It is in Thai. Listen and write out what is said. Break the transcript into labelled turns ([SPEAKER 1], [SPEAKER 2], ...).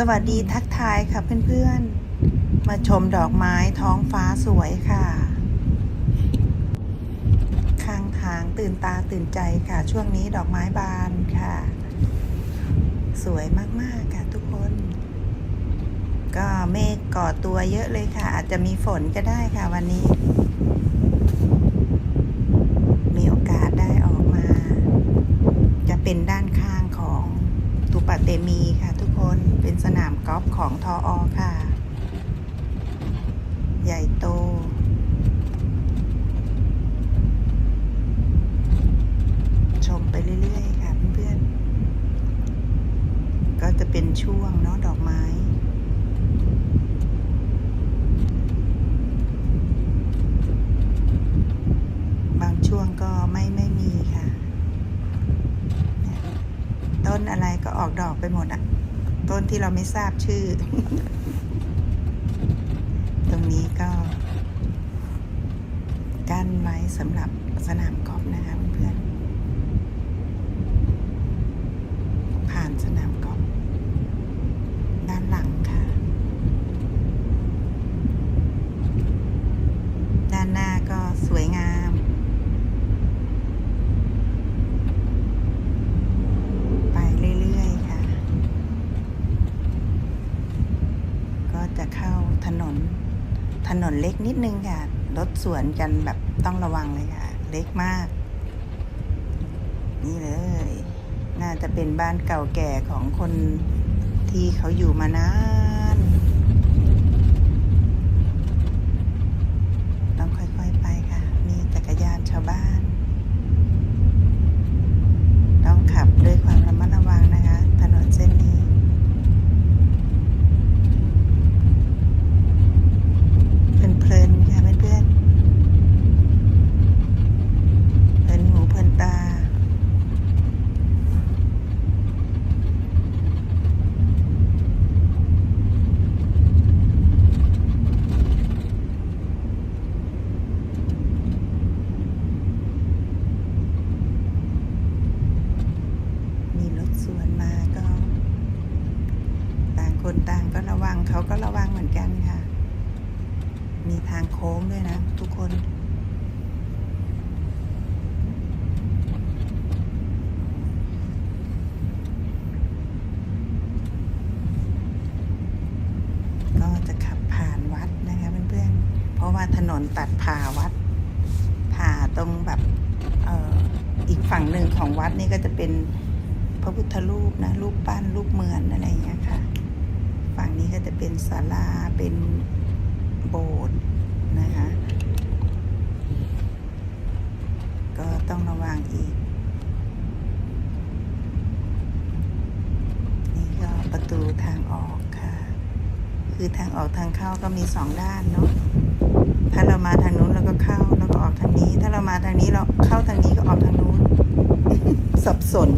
[SPEAKER 1] สวัสดีทักทายค่ะเพื่อนๆ มาชมดอกไม้ท้องฟ้าสวยค่ะข้างทางตื่นตาตื่นใจค่ะ ช่วงนี้ดอกไม้บานค่ะ สวยมากๆค่ะทุกคน ก็เมฆก่อตัวเยอะเลยค่ะ อาจจะมีฝนก็ได้ค่ะวันนี้ มีโอกาสได้ออกมา จะเป็นด้านข้างของ ปะเตมีค่ะทุกคน เป็นสนามกอล์ฟของทออค่ะ ใหญ่โต ชมไปเรื่อยๆค่ะเพื่อนๆ ก็จะเป็นช่วงเนาะดอกไม้ บางช่วงก็ไม่ไม่มีค่ะ ต้ นอะไรก็ออกดอกไปหมดอะต้นที่เราไม่ทราบชื่อ ตรงนี้ก็กั้นไว้สำหรับสนามกอล์ฟนะคะเพื่อนๆ ผ่านสนามกอล์ฟด้านหลังค่ะ ด้านหน้าก็สวยงาม ไปเรื่อยๆค่ะ ก็ จะเข้าถนน ถนนเล็กนิดนึงค่ะ รถสวนกันแบบต้องระวังเลยค่ะ เล็กมาก นี่เลย น่าจะเป็นบ้านเก่าแก่ของคนที่เขาอยู่มานาน ต้องค่อยๆไปค่ะ มีจักรยานชาวบ้าน ต้องขับด้วยความระมัดระวังนะคะ ถนนเส้นนี้ เพลินๆค่ะเพื่อนๆเพลินหูเพลินตา มีรถสวนมาก็ ต่าง คนต่างก็ระวังเขาก็ระวังเหมือนกันค่ะ มีทางโค้งด้วยนะ ทุกคน ก็จะขับผ่านวัดนะคะเพื่อนๆ เพราะว่าถนนตัดผ่าวัด ผ่าตรงแบบเอออีกฝั่งหนึ่งของวัดนี่ก็จะเป็นพระพุทธรูปนะ รูปปั้นรูปเหมือนอะไรอย่างเงี้ยค่ะ ฝั่งนี้ก็จะเป็นศาลาเป็นโบสถ์นะคะ ก็ต้องระวังอีก นี่ก็ประตูทางออกค่ะ คือทางออกทางเข้าก็มีสองด้านเนาะถ้าเรามาทางนู้นเราก็เข้าแล้วก็ออกทางนี้ ถ้าเรามาทางนี้เราเข้าทางนี้ก็ออกทางนู้น สับสน